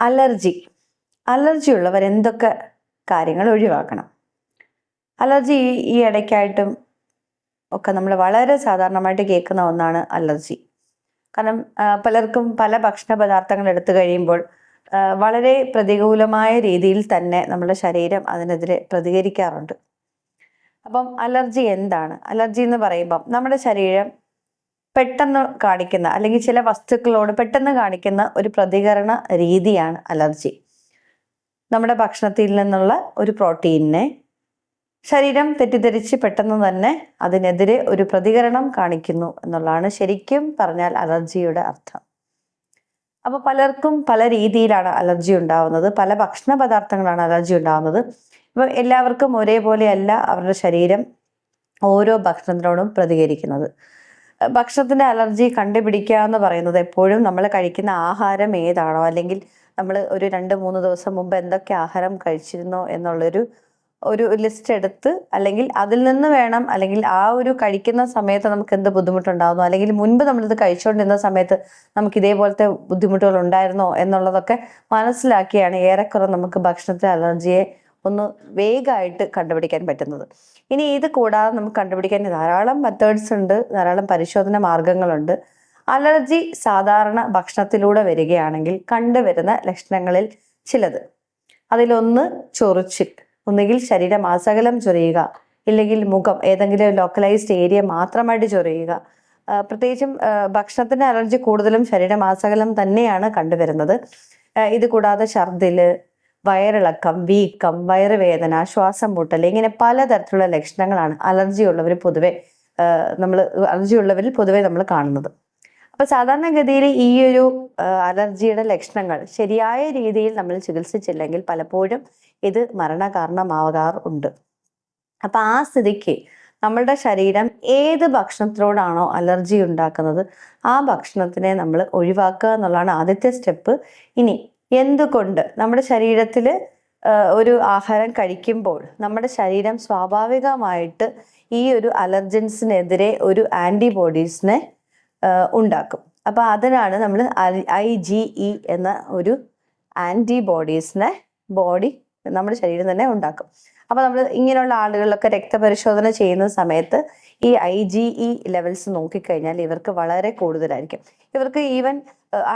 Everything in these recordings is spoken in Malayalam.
അലർജി. അലർജി ഉള്ളവർ എന്തൊക്കെ കാര്യങ്ങൾ ഒഴിവാക്കണം? അലർജി ഈ- ഇടയ്ക്കായിട്ടും ഒക്കെ നമ്മൾ വളരെ സാധാരണമായിട്ട് കേൾക്കുന്ന ഒന്നാണ് അലർജി. കാരണം പലർക്കും പല ഭക്ഷണ പദാർത്ഥങ്ങൾ എടുത്തു കഴിയുമ്പോൾ വളരെ പ്രതികൂലമായ രീതിയിൽ തന്നെ നമ്മുടെ ശരീരം അതിനെതിരെ പ്രതികരിക്കാറുണ്ട്. അപ്പം അലർജി എന്താണ്? അലർജി എന്ന് പറയുമ്പം നമ്മുടെ ശരീരം പെട്ടെന്ന് കാണിക്കുന്ന അല്ലെങ്കിൽ ചില വസ്തുക്കളോട് പെട്ടെന്ന് കാണിക്കുന്ന ഒരു പ്രതികരണ രീതിയാണ് അലർജി. നമ്മുടെ ഭക്ഷണത്തിൽ നിന്നുള്ള ഒരു പ്രോട്ടീനിനെ ശരീരം തെറ്റിദ്ധരിച്ച് പെട്ടെന്ന് തന്നെ അതിനെതിരെ ഒരു പ്രതികരണം കാണിക്കുന്നു എന്നുള്ളതാണ് ശരിക്കും പറഞ്ഞാൽ അലർജിയുടെ അർത്ഥം. അപ്പോൾ പലർക്കും പല രീതിയിലാണ് അലർജി ഉണ്ടാവുന്നത്. പല ഭക്ഷണ പദാർത്ഥങ്ങളാണ് അലർജി ഉണ്ടാവുന്നത്. ഇപ്പം എല്ലാവർക്കും ഒരേപോലെയല്ല അവരുടെ ശരീരം ഓരോ ഭക്ഷണത്തിനോടും പ്രതികരിക്കുന്നത്. അഹ് ഭക്ഷണത്തിന്റെ അലർജി കണ്ടുപിടിക്കുക എന്ന് പറയുന്നത് എപ്പോഴും നമ്മൾ കഴിക്കുന്ന ആഹാരം ഏതാണോ? അല്ലെങ്കിൽ നമ്മൾ ഒരു രണ്ട് മൂന്ന് ദിവസം മുമ്പ് എന്തൊക്കെ ആഹാരം കഴിച്ചിരുന്നോ എന്നുള്ളൊരു ഒരു ലിസ്റ്റ് എടുത്ത് അല്ലെങ്കിൽ അതിൽ നിന്ന് വേണം അല്ലെങ്കിൽ ആ ഒരു കഴിക്കുന്ന സമയത്ത് നമുക്ക് എന്ത് ബുദ്ധിമുട്ടുണ്ടാകുന്നു അല്ലെങ്കിൽ മുൻപ് നമ്മളിത് കഴിച്ചുകൊണ്ടിരുന്ന സമയത്ത് നമുക്ക് ഇതേപോലത്തെ ബുദ്ധിമുട്ടുകൾ ഉണ്ടായിരുന്നോ എന്നുള്ളതൊക്കെ മനസ്സിലാക്കിയാണ് ഏറെക്കുറെ നമുക്ക് ഭക്ഷണത്തെ അലർജിയെ ഒന്ന് വേഗമായിട്ട് കണ്ടുപിടിക്കാൻ പറ്റുന്നത്. ഇനി ഇത് കൂടാതെ നമുക്ക് കണ്ടുപിടിക്കാൻ ധാരാളം മെത്തേഡ്സ് ഉണ്ട് ധാരാളം പരിശോധന മാർഗങ്ങളുണ്ട്. അലർജി സാധാരണ ഭക്ഷണത്തിലൂടെ വരികയാണെങ്കിൽ കണ്ടുവരുന്ന ലക്ഷണങ്ങളിൽ ചിലത്. അതിലൊന്ന് ചൊറിച്ചിൽ. ഒന്നുകിൽ ശരീരം ആസകലം ചൊറിയുക ഇല്ലെങ്കിൽ മുഖം ഏതെങ്കിലും ലോക്കലൈസ്ഡ് ഏരിയ മാത്രമായിട്ട് ചൊറിയുക. പ്രത്യേകിച്ചും ഭക്ഷണത്തിന് അലർജി കൂടുതലും ശരീരമാസകലം തന്നെയാണ് കണ്ടുവരുന്നത്. ഇത് കൂടാതെ ഛർദിൽ വയറിളക്കം വീക്കം വയറുവേദന ശ്വാസം മുട്ടൽ ഇങ്ങനെ പലതരത്തിലുള്ള ലക്ഷണങ്ങളാണ് അലർജി ഉള്ളവർ പൊതുവെ നമ്മൾ അലർജി ഉള്ളവരിൽ പൊതുവെ നമ്മൾ കാണുന്നത്. അപ്പൊ സാധാരണഗതിയിൽ ഈ ഒരു അലർജിയുടെ ലക്ഷണങ്ങൾ ശരിയായ രീതിയിൽ നമ്മൾ ചികിത്സിച്ചില്ലെങ്കിൽ പലപ്പോഴും ഇത് മരണകാരണമാകാറുണ്ട് അപ്പൊ ആ സ്ഥിതിക്ക് നമ്മളുടെ ശരീരം ഏത് ഭക്ഷണത്തിനോടാണോ അലർജി ഉണ്ടാക്കുന്നത് ആ ഭക്ഷണത്തിനെ നമ്മൾ ഒഴിവാക്കുക എന്നുള്ളതാണ് ആദ്യത്തെ സ്റ്റെപ്പ്. ഇനി എന്തുകൊണ്ട് നമ്മുടെ ശരീരത്തിൽ ഒരു ആഹാരം കഴിക്കുമ്പോൾ നമ്മുടെ ശരീരം സ്വാഭാവികമായിട്ട് ഈ ഒരു അലർജൻസിനെതിരെ ഒരു ആന്റിബോഡീസിനെ ഉണ്ടാക്കും. അപ്പൊ അതിനാണ് നമ്മൾ ഐ ജി ഇ എന്ന ഒരു ആന്റിബോഡീസിനെ ബോഡി നമ്മുടെ ശരീരം തന്നെ ഉണ്ടാക്കും. അപ്പൊ നമ്മൾ ഇങ്ങനെയുള്ള ആളുകളിലൊക്കെ രക്തപരിശോധന ചെയ്യുന്ന സമയത്ത് ഈ ഐ ജി ഇ ലെവൽസ് നോക്കിക്കഴിഞ്ഞാൽ ഇവർക്ക് വളരെ കൂടുതലായിരിക്കും. ഇവർക്ക് ഈവൻ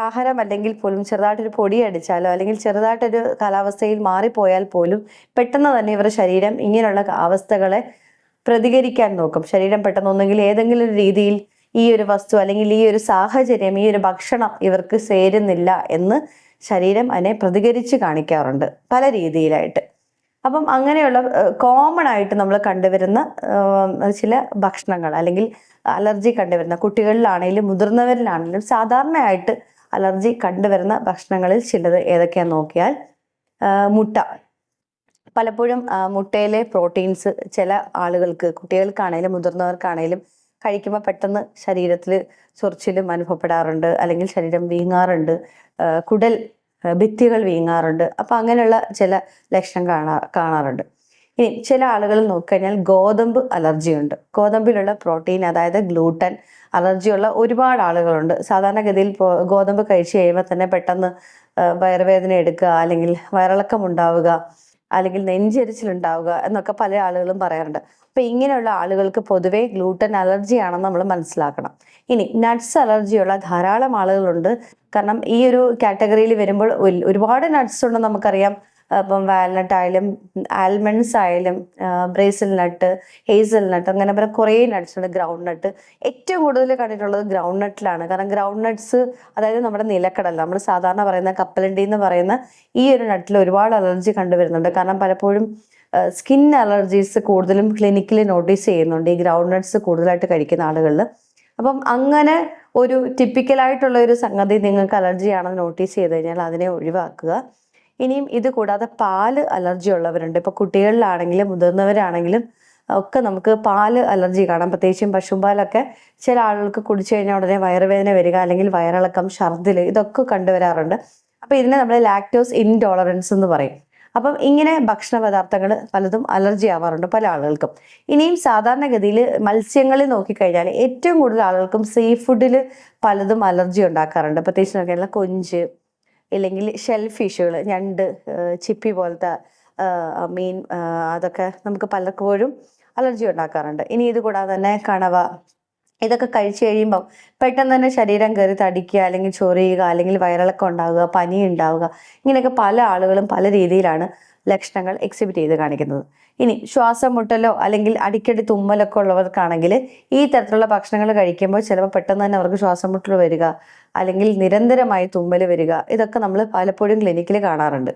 ആഹാരം അല്ലെങ്കിൽ പോലും ചെറുതായിട്ടൊരു പൊടി അടിച്ചാലോ അല്ലെങ്കിൽ ചെറുതായിട്ടൊരു കാലാവസ്ഥയിൽ മാറിപ്പോയാൽ പോലും പെട്ടെന്ന് തന്നെ ഇവരുടെ ശരീരം ഇങ്ങനെയുള്ള അവസ്ഥകളെ പ്രതികരിക്കാൻ നോക്കും. ശരീരം പെട്ടെന്ന് ഒന്നെങ്കിൽ ഏതെങ്കിലും ഒരു രീതിയിൽ ഈ ഒരു വസ്തു അല്ലെങ്കിൽ ഈ ഒരു സാഹചര്യം ഈ ഒരു ഭക്ഷണം ഇവർക്ക് ചേരുന്നില്ല എന്ന് ശരീരം അതിനെ പ്രതികരിച്ച് കാണിക്കാറുണ്ട് പല രീതിയിലായിട്ട്. അപ്പം അങ്ങനെയുള്ള കോമൺ ആയിട്ട് നമ്മൾ കണ്ടുവരുന്ന ചില ഭക്ഷണങ്ങൾ അല്ലെങ്കിൽ അലർജി കണ്ടുവരുന്ന കുട്ടികളിലാണെങ്കിലും മുതിർന്നവരിലാണെങ്കിലും സാധാരണയായിട്ട് അലർജി കണ്ടുവരുന്ന ഭക്ഷണങ്ങളിൽ ചിലത് ഏതൊക്കെയാന്ന് നോക്കിയാൽ മുട്ട. പലപ്പോഴും മുട്ടയിലെ പ്രോട്ടീൻസ് ചില ആളുകൾക്ക് കുട്ടികൾക്കാണെങ്കിലും മുതിർന്നവർക്കാണേലും കഴിക്കുമ്പോൾ പെട്ടെന്ന് ശരീരത്തിൽ ചൊറിച്ചിലും അനുഭവപ്പെടാറുണ്ട്. അല്ലെങ്കിൽ ശരീരം വീങ്ങാറുണ്ട്. കുടൽ ഭിത്തികൾ വീങ്ങാറുണ്ട്. അപ്പം അങ്ങനെയുള്ള ചില ലക്ഷണം കാണാ കാണാറുണ്ട്. ഇനി ചില ആളുകൾ നോക്കിക്കഴിഞ്ഞാൽ ഗോതമ്പ് അലർജി ഉണ്ട് ഗോതമ്പിലുള്ള പ്രോട്ടീൻ അതായത് ഗ്ലൂട്ടൻ അലർജിയുള്ള ഒരുപാട് ആളുകളുണ്ട്. സാധാരണഗതിയിൽ ഗോതമ്പ് കഴിച്ചു കഴിയുമ്പോൾ തന്നെ പെട്ടെന്ന് വയറുവേദന എടുക്കുക അല്ലെങ്കിൽ വയറിളക്കം ഉണ്ടാവുക അല്ലെങ്കിൽ നെഞ്ചെരിച്ചിലുണ്ടാവുക എന്നൊക്കെ പല ആളുകളും പറയാറുണ്ട്. അപ്പൊ ഇങ്ങനെയുള്ള ആളുകൾക്ക് പൊതുവേ ഗ്ലൂട്ടൻ അലർജി ആണെന്ന് നമ്മൾ മനസ്സിലാക്കണം. ഇനി നട്ട്സ് അലർജിയുള്ള ധാരാളം ആളുകളുണ്ട്. കാരണം ഈ ഒരു കാറ്റഗറിയിൽ വരുമ്പോൾ ഒരുപാട് നട്ട്സ് ഉണ്ടെന്ന് നമുക്കറിയാം. ഇപ്പം വാൽനട്ട് ആയാലും ആൽമണ്ട്സ് ആയാലും ബ്രേസിൽ നട്ട് ഹേസൽ നട്ട് അങ്ങനെ പറയുന്ന കുറേ നട്ട്സ് ഉണ്ട് ഗ്രൗണ്ട് നട്ട്. ഏറ്റവും കൂടുതൽ കണ്ടിട്ടുള്ളത് ഗ്രൗണ്ട് നട്ടിലാണ്. കാരണം ഗ്രൗണ്ട് നട്ട്സ് അതായത് നമ്മുടെ നിലക്കടല നമ്മൾ സാധാരണ പറയുന്ന കപ്പലണ്ടി എന്ന് പറയുന്ന ഈ ഒരു നട്ടിൽ ഒരുപാട് അലർജി കണ്ടുവരുന്നുണ്ട്. കാരണം പലപ്പോഴും സ്കിൻ അലർജീസ് കൂടുതലും ക്ലിനിക്കിൽ നോട്ടീസ് ചെയ്യുന്നുണ്ട് ഈ ഗ്രൗണ്ട് നട്ട്സ് കൂടുതലായിട്ട് കഴിക്കുന്ന ആളുകളിൽ. അപ്പം അങ്ങനെ ഒരു ടിപ്പിക്കലായിട്ടുള്ള ഒരു സംഗതി നിങ്ങൾക്ക് അലർജി ആണെന്ന് നോട്ടീസ് ചെയ്ത് കഴിഞ്ഞാൽ അതിനെ ഒഴിവാക്കുക. ഇനിയും ഇത് കൂടാതെ പാൽ അലർജി ഉള്ളവരുണ്ട്. ഇപ്പോൾ കുട്ടികളിലാണെങ്കിലും മുതിർന്നവരാണെങ്കിലും ഒക്കെ നമുക്ക് പാൽ അലർജി കാണാം. പ്രത്യേകിച്ചും പശുമ്പാലൊക്കെ ചില ആളുകൾക്ക് കുടിച്ചു കഴിഞ്ഞാൽ ഉടനെ വയറുവേദന വരിക അല്ലെങ്കിൽ വയറിളക്കം ഛർദിൽ ഇതൊക്കെ കണ്ടുവരാറുണ്ട്. അപ്പോൾ ഇതിനെ നമ്മൾ ലാക്ടോസ് ഇൻടോളറൻസ് എന്ന് പറയും. അപ്പം ഇങ്ങനെ ഭക്ഷണ പദാർത്ഥങ്ങൾ പലതും അലർജി ആവാറുണ്ട് പല ആളുകൾക്കും. ഇനിയും സാധാരണഗതിയിൽ മത്സ്യങ്ങളിൽ നോക്കിക്കഴിഞ്ഞാൽ ഏറ്റവും കൂടുതൽ ആളുകൾക്കും സീ ഫുഡിൽ പലതും അലർജി ഉണ്ടാക്കാറുണ്ട്. പ്രത്യേകിച്ച് നോക്കിയാൽ കൊഞ്ച് ഇല്ലെങ്കിൽ ഷെൽ ഫിഷുകൾ ഞണ്ട് ചിപ്പി പോലത്തെ മീൻ അതൊക്കെ നമുക്ക് പലപ്പോഴും അലർജി ഉണ്ടാക്കാറുണ്ട്. ഇനി ഇത് കൂടാതെ തന്നെ കണവ ഇതൊക്കെ കഴിച്ചു കഴിയുമ്പോൾ പെട്ടെന്ന് തന്നെ ശരീരം കയറി തടിക്കുക അല്ലെങ്കിൽ ചൊറിയുക അല്ലെങ്കിൽ വയറിളക്കം ഉണ്ടാവുക പനി ഉണ്ടാവുക ഇങ്ങനെയൊക്കെ പല ആളുകളും പല രീതിയിലാണ് ലക്ഷണങ്ങൾ എക്സിബിറ്റ് ചെയ്ത് കാണിക്കുന്നത്. ഇനി ശ്വാസം മുട്ടലോ അല്ലെങ്കിൽ അടിക്കടി തുമ്മലൊക്കെ ഉള്ളവർക്കാണെങ്കിൽ ഈ തരത്തിലുള്ള ഭക്ഷണങ്ങൾ കഴിക്കുമ്പോൾ ചിലപ്പോൾ പെട്ടെന്ന് തന്നെ അവർക്ക് ശ്വാസം മുട്ടൽ വരിക അല്ലെങ്കിൽ നിരന്തരമായി തുമ്മൽ വരിക ഇതൊക്കെ നമ്മൾ പലപ്പോഴും ക്ലിനിക്കിൽ കാണാറുണ്ട്.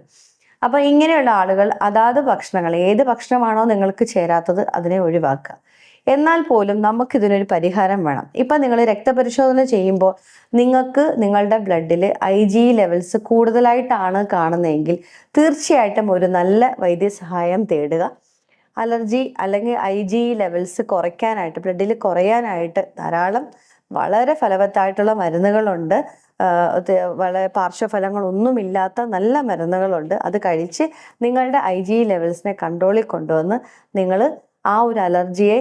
അപ്പോൾ ഇങ്ങനെയുള്ള ആളുകൾ അതാത് ഭക്ഷണങ്ങൾ ഏത് ഭക്ഷണമാണോ നിങ്ങൾക്ക് ചേരാത്തത് അതിനെ ഒഴിവാക്കുക. എന്നാൽ പോലും നമുക്കിതിനൊരു പരിഹാരം വേണം. ഇപ്പം നിങ്ങൾ രക്തപരിശോധന ചെയ്യുമ്പോൾ നിങ്ങൾക്ക് നിങ്ങളുടെ ബ്ലഡിൽ ഐ ജി ലെവൽസ് കൂടുതലായിട്ടാണ് കാണുന്നതെങ്കിൽ തീർച്ചയായിട്ടും ഒരു നല്ല വൈദ്യസഹായം തേടുക. അലർജി അല്ലെങ്കിൽ ഐ ജി ലെവൽസ് കുറയ്ക്കാനായിട്ട് ബ്ലഡിൽ കുറയാനായിട്ട് ധാരാളം വളരെ ഫലവത്തായിട്ടുള്ള മരുന്നുകളുണ്ട്. വളരെ പാർശ്വഫലങ്ങളൊന്നുമില്ലാത്ത നല്ല മരുന്നുകളുണ്ട്. അത് കഴിച്ച് നിങ്ങളുടെ ഐ ജി ലെവൽസിനെ കൺട്രോളിൽ കൊണ്ടുവന്ന് നിങ്ങൾ ആ ഒരു അലർജിയെ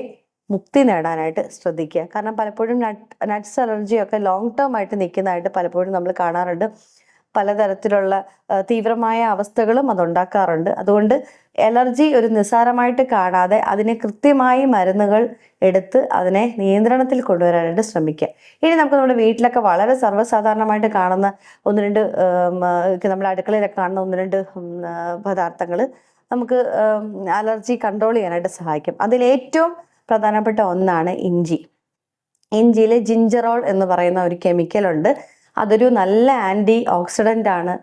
മുക്തി നേടാനായിട്ട് ശ്രദ്ധിക്കുക. കാരണം പലപ്പോഴും നട്ട് നട്ട്സ് അലർജിയൊക്കെ ലോങ് ടേം ആയിട്ട് നിൽക്കുന്നതായിട്ട് പലപ്പോഴും നമ്മൾ കാണാറുണ്ട്. പലതരത്തിലുള്ള തീവ്രമായ അവസ്ഥകളും അതുണ്ടാക്കാറുണ്ട്. അതുകൊണ്ട് അലർജി ഒരു നിസ്സാരമായിട്ട് കാണാതെ അതിനെ കൃത്യമായി മരുന്നുകൾ എടുത്ത് അതിനെ നിയന്ത്രണത്തിൽ കൊണ്ടുവരാനായിട്ട് ശ്രമിക്കുക. ഇനി നമുക്ക് നമ്മുടെ വീട്ടിലൊക്കെ വളരെ സർവസാധാരണമായിട്ട് കാണുന്ന ഒന്ന് രണ്ട് നമ്മുടെ അടുക്കളയിലൊക്കെ കാണുന്ന ഒന്ന് രണ്ട് പദാർത്ഥങ്ങൾ നമുക്ക് അലർജി കൺട്രോൾ ചെയ്യാനായിട്ട് സഹായിക്കും. അതിലേറ്റവും പ്രധാനപ്പെട്ട ഒന്നാണ് ഇഞ്ചി. ഇഞ്ചിയിൽ ജിഞ്ചറോൾ എന്ന് പറയുന്ന ഒരു കെമിക്കൽ ഉണ്ട്. അതൊരു നല്ല ആന്റി ഓക്സിഡന്റ് ആണ്.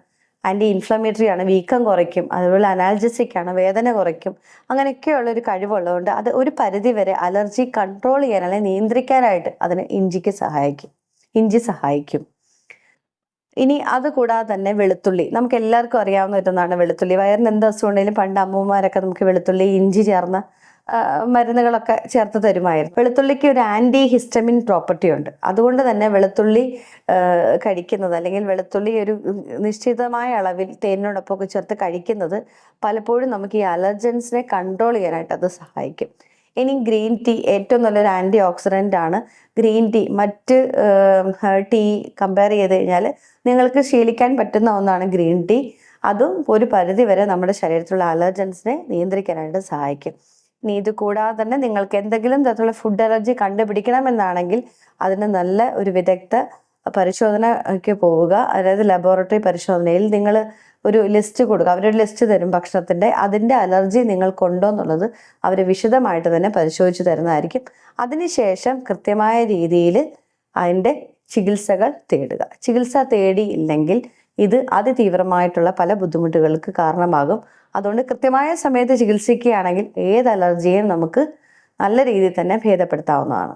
ആന്റി ഇൻഫ്ലമേറ്ററി ആണ്. വീക്കം കുറയ്ക്കും. അതുപോലെ അനാൽജസിക് ആണ്. വേദന കുറയ്ക്കും. അങ്ങനെയൊക്കെയുള്ള ഒരു കഴിവുള്ളതുകൊണ്ട് അത് ഒരു പരിധി വരെ അലർജി കൺട്രോൾ ചെയ്യാൻ അല്ലെങ്കിൽ നിയന്ത്രിക്കാനായിട്ട് അതിന് ഇഞ്ചിക്ക് സഹായിക്കും. ഇഞ്ചി സഹായിക്കും. ഇനി അത് കൂടാതെ തന്നെ വെളുത്തുള്ളി. നമുക്ക് എല്ലാവർക്കും അറിയാവുന്ന ഒന്നാണ് വെളുത്തുള്ളി. വയറിന് എന്ത് അസുഖം ഉണ്ടെങ്കിലും പണ്ട് അമ്മമാരൊക്കെ നമുക്ക് വെളുത്തുള്ളി ഇഞ്ചി ചേർന്ന മരുന്നുകളൊക്കെ ചേർത്ത് തരുമായിരുന്നു. വെളുത്തുള്ളിക്ക് ഒരു ആന്റി ഹിസ്റ്റമിൻ പ്രോപ്പർട്ടി ഉണ്ട്. അതുകൊണ്ട് തന്നെ വെളുത്തുള്ളി കഴിക്കുന്നത് അല്ലെങ്കിൽ വെളുത്തുള്ളി ഒരു നിശ്ചിതമായ അളവിൽ തേനിനോടൊപ്പം ഒക്കെ ചേർത്ത് കഴിക്കുന്നത് പലപ്പോഴും നമുക്ക് ഈ അലർജൻസിനെ കൺട്രോൾ ചെയ്യാനായിട്ട് അത് സഹായിക്കും. ഇനി ഗ്രീൻ ടീ ഏറ്റവും നല്ലൊരു ആന്റി ഓക്സിഡന്റ് ആണ്. ഗ്രീൻ ടീ മറ്റ് ടീ കമ്പയർ ചെയ്ത് കഴിഞ്ഞാൽ നിങ്ങൾക്ക് ശീലിക്കാൻ പറ്റുന്ന ഒന്നാണ് ഗ്രീൻ ടീ. അതും ഒരു പരിധി വരെ നമ്മുടെ ശരീരത്തിലുള്ള അലർജൻസിനെ നിയന്ത്രിക്കാനായിട്ട് സഹായിക്കും. ഇനി ഇത് കൂടാതെ തന്നെ നിങ്ങൾക്ക് എന്തെങ്കിലും തരത്തിലുള്ള ഫുഡ് അലർജി കണ്ടുപിടിക്കണമെന്നാണെങ്കിൽ അതിന് നല്ല ഒരു വിദഗ്ധ പരിശോധനയ്ക്ക് പോവുക. അതായത് ലബോറട്ടറി പരിശോധനയിൽ നിങ്ങൾ ഒരു ലിസ്റ്റ് കൊടുക്കുക. അവരൊരു ലിസ്റ്റ് തരും ഭക്ഷണത്തിന്റെ. അതിന്റെ അലർജി നിങ്ങൾക്കുണ്ടോ എന്നുള്ളത് അവർ വിശദമായിട്ട് തന്നെ പരിശോധിച്ച് തരുന്നതായിരിക്കും. അതിനുശേഷം കൃത്യമായ രീതിയിൽ അതിന്റെ ചികിത്സകൾ തേടുക. ചികിത്സ തേടിയില്ലെങ്കിൽ ഇത് അതിതീവ്രമായിട്ടുള്ള പല ബുദ്ധിമുട്ടുകൾക്ക് കാരണമാകും. അതുകൊണ്ട് കൃത്യമായ സമയത്ത് ചികിത്സിക്കുകയാണെങ്കിൽ ഏത് അലർജിയും നമുക്ക് നല്ല രീതിയിൽ തന്നെ ഭേദപ്പെടുത്താവുന്നതാണ്.